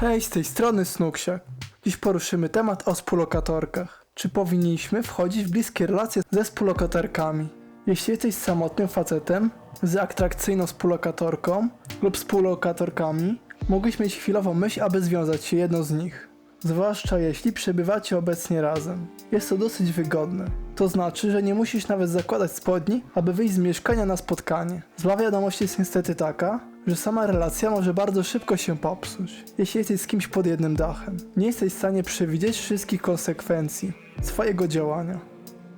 Hej, z tej strony Snuksiak. Dziś poruszymy temat o współlokatorkach. Czy powinniśmy wchodzić w bliskie relacje ze współlokatorkami? Jeśli jesteś samotnym facetem z atrakcyjną współlokatorką lub współlokatorkami, mógłbyś mieć chwilową myśl, aby związać się jedną z nich. Zwłaszcza jeśli przebywacie obecnie razem. Jest to dosyć wygodne. To znaczy, że nie musisz nawet zakładać spodni, aby wyjść z mieszkania na spotkanie. Zła wiadomość jest niestety taka, że sama relacja może bardzo szybko się popsuć, jeśli jesteś z kimś pod jednym dachem. Nie jesteś w stanie przewidzieć wszystkich konsekwencji swojego działania.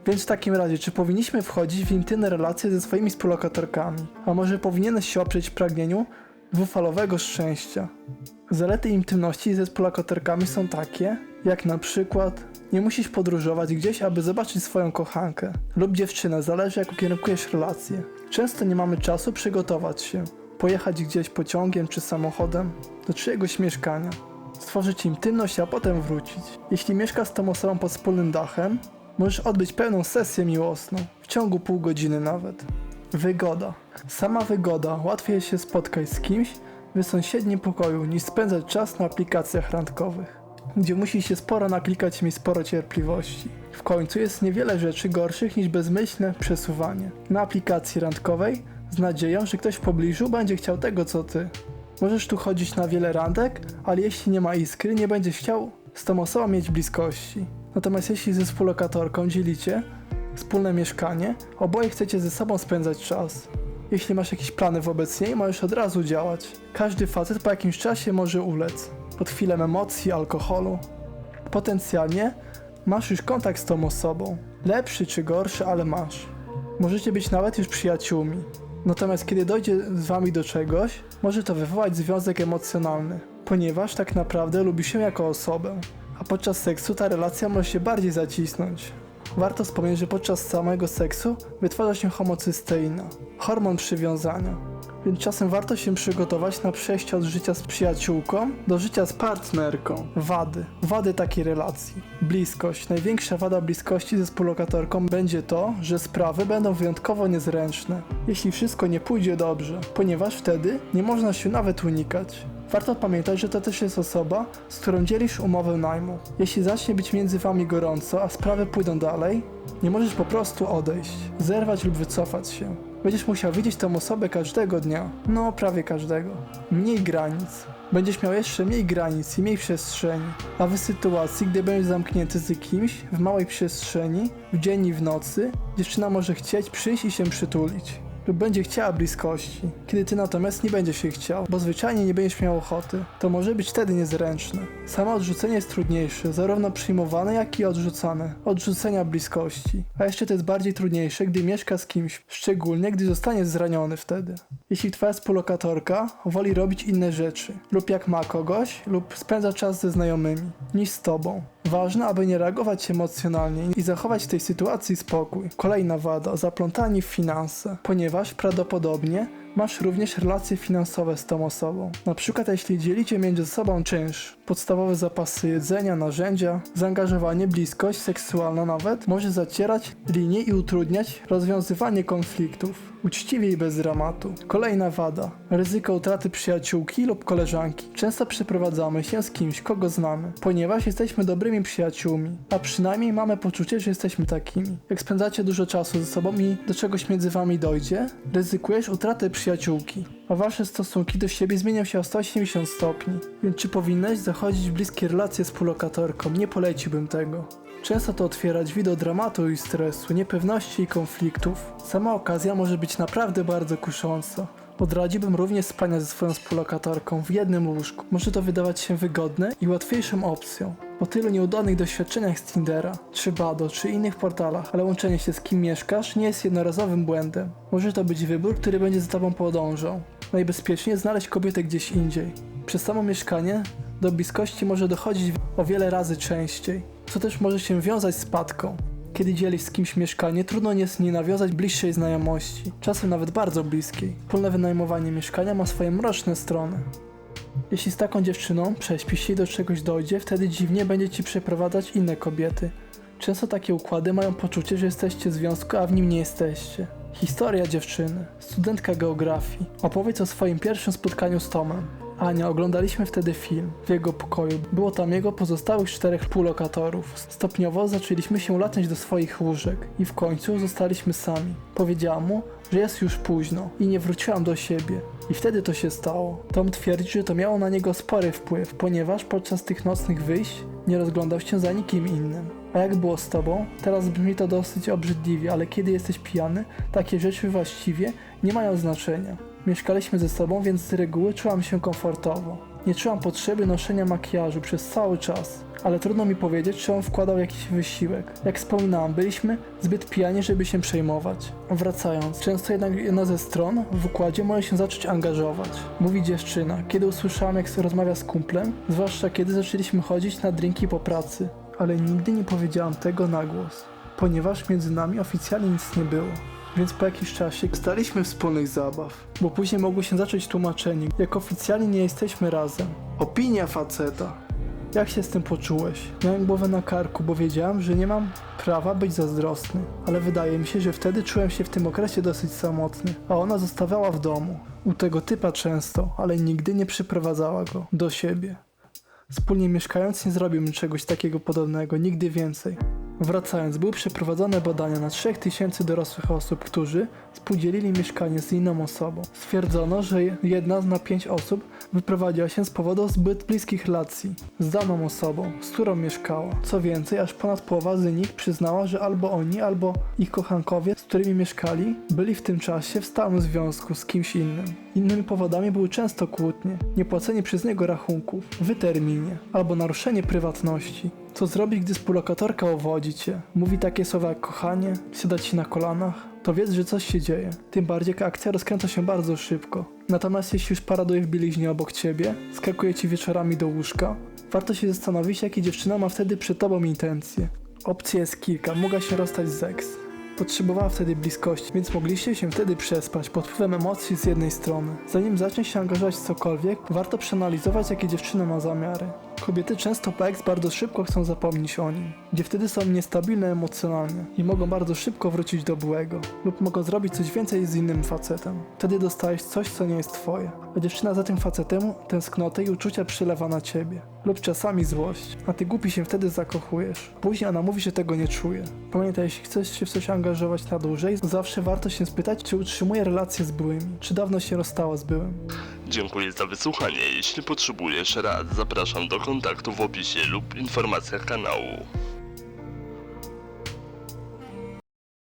Więc w takim razie, czy powinniśmy wchodzić w intymne relacje ze swoimi współlokatorkami? A może powinieneś się oprzeć pragnieniu dwufalowego szczęścia? Zalety intymności ze współlokatorkami są takie, jak na przykład nie musisz podróżować gdzieś, aby zobaczyć swoją kochankę lub dziewczynę, zależy jak ukierunkujesz relacje. Często nie mamy czasu przygotować się, pojechać gdzieś pociągiem czy samochodem do czyjegoś mieszkania, stworzyć intymność, a potem wrócić. Jeśli mieszkasz z tą osobą pod wspólnym dachem, możesz odbyć pełną sesję miłosną, w ciągu pół godziny nawet. Wygoda. Sama wygoda. Łatwiej się spotkać z kimś w sąsiednim pokoju niż spędzać czas na aplikacjach randkowych, gdzie musi się sporo naklikać i mieć sporo cierpliwości. W końcu jest niewiele rzeczy gorszych niż bezmyślne przesuwanie na aplikacji randkowej z nadzieją, że ktoś w pobliżu będzie chciał tego co ty. Możesz tu chodzić na wiele randek, ale jeśli nie ma iskry, nie będziesz chciał z tą osobą mieć bliskości. Natomiast jeśli ze współlokatorką dzielicie wspólne mieszkanie, oboje chcecie ze sobą spędzać czas. Jeśli masz jakieś plany wobec niej, możesz od razu działać. Każdy facet po jakimś czasie może ulec. Pod chwilą emocji, alkoholu. Potencjalnie masz już kontakt z tą osobą. Lepszy czy gorszy, ale masz. Możecie być nawet już przyjaciółmi. Natomiast kiedy dojdzie z wami do czegoś, może to wywołać związek emocjonalny, ponieważ tak naprawdę lubi się jako osobę. A podczas seksu ta relacja może się bardziej zacisnąć. Warto wspomnieć, że podczas samego seksu wytwarza się homocysteina, hormon przywiązania. Więc czasem warto się przygotować na przejście od życia z przyjaciółką do życia z partnerką. Wady. Wady takiej relacji. Bliskość. Największa wada bliskości ze współlokatorką będzie to, że sprawy będą wyjątkowo niezręczne, jeśli wszystko nie pójdzie dobrze, ponieważ wtedy nie można się nawet unikać. Warto pamiętać, że to też jest osoba, z którą dzielisz umowę najmu. Jeśli zacznie być między wami gorąco, a sprawy pójdą dalej, nie możesz po prostu odejść, zerwać lub wycofać się. Będziesz musiał widzieć tę osobę każdego dnia, no prawie każdego. Mniej granic. Będziesz miał jeszcze mniej granic i mniej przestrzeni. A w sytuacji, gdy będziesz zamknięty z kimś w małej przestrzeni, w dzień i w nocy, dziewczyna może chcieć przyjść i się przytulić lub będzie chciała bliskości, kiedy ty natomiast nie będziesz się chciał, bo zwyczajnie nie będziesz miał ochoty. To może być wtedy niezręczne. Samo odrzucenie jest trudniejsze, zarówno przyjmowane, jak i odrzucane. Odrzucenia bliskości. A jeszcze to jest bardziej trudniejsze, gdy mieszka z kimś, szczególnie gdy zostanie zraniony wtedy. Jeśli twoja współlokatorka woli robić inne rzeczy, lub jak ma kogoś, lub spędza czas ze znajomymi, niż z tobą. Ważne, aby nie reagować emocjonalnie i zachować w tej sytuacji spokój. Kolejna wada, zaplątanie w finanse, ponieważ prawdopodobnie masz również relacje finansowe z tą osobą. Na przykład jeśli dzielicie między sobą czynsz, podstawowe zapasy jedzenia, narzędzia, zaangażowanie, bliskość seksualna nawet, może zacierać linie i utrudniać rozwiązywanie konfliktów. Uczciwie i bez dramatu. Kolejna wada. Ryzyko utraty przyjaciółki lub koleżanki. Często przeprowadzamy się z kimś, kogo znamy, ponieważ jesteśmy dobrymi przyjaciółmi, a przynajmniej mamy poczucie, że jesteśmy takimi. Jak spędzacie dużo czasu ze sobą i do czegoś między wami dojdzie, ryzykujesz utratę przyjaciółki, a wasze stosunki do siebie zmienią się o 180 stopni. Więc czy powinnaś zachodzić w bliskie relacje z współlokatorką? Nie poleciłbym tego. Często to otwiera drzwi do dramatu i stresu, niepewności i konfliktów. Sama okazja może być naprawdę bardzo kusząca. Odradziłbym również spania ze swoją współlokatorką w jednym łóżku. Może to wydawać się wygodne i łatwiejszą opcją. Po tylu nieudanych doświadczeniach z Tindera, czy Bado, czy innych portalach, ale łączenie się z kim mieszkasz nie jest jednorazowym błędem. Może to być wybór, który będzie za tobą podążał. Najbezpieczniej znaleźć kobietę gdzieś indziej. Przez samo mieszkanie do bliskości może dochodzić o wiele razy częściej, co też może się wiązać z spadką. Kiedy dzielisz z kimś mieszkanie, trudno jest nie nawiązać bliższej znajomości, czasem nawet bardzo bliskiej. Wspólne wynajmowanie mieszkania ma swoje mroczne strony. Jeśli z taką dziewczyną prześpisz się i do czegoś dojdzie, wtedy dziwnie będzie ci przeprowadzać inne kobiety. Często takie układy mają poczucie, że jesteście w związku, a w nim nie jesteście. Historia dziewczyny, studentka geografii. Opowiedz o swoim pierwszym spotkaniu z Tomem. Ania, oglądaliśmy wtedy film w jego pokoju. Było tam jego pozostałych czterech współlokatorów. Stopniowo zaczęliśmy się latać do swoich łóżek i w końcu zostaliśmy sami. Powiedziałam mu, że jest już późno i nie wróciłam do siebie. I wtedy to się stało. Tom twierdzi, że to miało na niego spory wpływ, ponieważ podczas tych nocnych wyjść nie rozglądał się za nikim innym. A jak było z tobą? Teraz brzmi to dosyć obrzydliwie, ale kiedy jesteś pijany, takie rzeczy właściwie nie mają znaczenia. Mieszkaliśmy ze sobą, więc z reguły czułam się komfortowo. Nie czułam potrzeby noszenia makijażu przez cały czas, ale trudno mi powiedzieć, czy on wkładał jakiś wysiłek. Jak wspominałam, byliśmy zbyt pijani, żeby się przejmować. Wracając, często jednak jedna ze stron w układzie może się zacząć angażować. Mówi dziewczyna, kiedy usłyszałam, jak rozmawia z kumplem, zwłaszcza kiedy zaczęliśmy chodzić na drinki po pracy. Ale nigdy nie powiedziałam tego na głos, ponieważ między nami oficjalnie nic nie było. Więc po jakimś czasie staliśmy wspólnych zabaw, bo później mogło się zacząć tłumaczenie, jak oficjalnie nie jesteśmy razem. Opinia faceta. Jak się z tym poczułeś? Miałem głowę na karku, bo wiedziałem, że nie mam prawa być zazdrosny. Ale wydaje mi się, że wtedy czułem się w tym okresie dosyć samotny, a ona zostawiała w domu. U tego typa często, ale nigdy nie przyprowadzała go do siebie. Wspólnie mieszkając nie zrobiłbym czegoś takiego podobnego, nigdy więcej. Wracając, były przeprowadzone badania na 3000 dorosłych osób, którzy współdzielili mieszkanie z inną osobą. Stwierdzono, że jedna na pięć osób wyprowadziła się z powodu zbyt bliskich relacji z daną osobą, z którą mieszkała. Co więcej, aż ponad połowa z nich przyznała, że albo oni, albo ich kochankowie, z którymi mieszkali, byli w tym czasie w stałym związku z kimś innym. Innymi powodami były często kłótnie, niepłacenie przez niego rachunków, wyterminie albo naruszenie prywatności. Co zrobić, gdy współlokatorka uwodzi cię? Mówi takie słowa jak kochanie, siada ci na kolanach? To wiedz, że coś się dzieje. Tym bardziej, jak akcja rozkręca się bardzo szybko. Natomiast jeśli już paraduje w bieliźnie obok ciebie, skakuje ci wieczorami do łóżka, warto się zastanowić, jakie dziewczyna ma wtedy przed tobą intencje. Opcji jest kilka, mogła się rozstać z ex. Potrzebowała wtedy bliskości, więc mogliście się wtedy przespać pod wpływem emocji z jednej strony. Zanim zacznie się angażować w cokolwiek, warto przeanalizować, jakie dziewczyna ma zamiary. Kobiety często po ex bardzo szybko chcą zapomnieć o nim, gdzie wtedy są niestabilne emocjonalnie i mogą bardzo szybko wrócić do byłego, lub mogą zrobić coś więcej z innym facetem. Wtedy dostajesz coś, co nie jest twoje, a dziewczyna za tym facetem tęsknotę i uczucia przylewa na ciebie, lub czasami złość, a ty głupi się wtedy zakochujesz. Później ona mówi, że tego nie czuje. Pamiętaj, jeśli chcesz się w coś angażować na dłużej, zawsze warto się spytać, czy utrzymuje relacje z byłymi, czy dawno się rozstała z byłym. Dziękuję za wysłuchanie. Jeśli potrzebujesz rad, zapraszam do kontaktu w opisie lub informacjach kanału.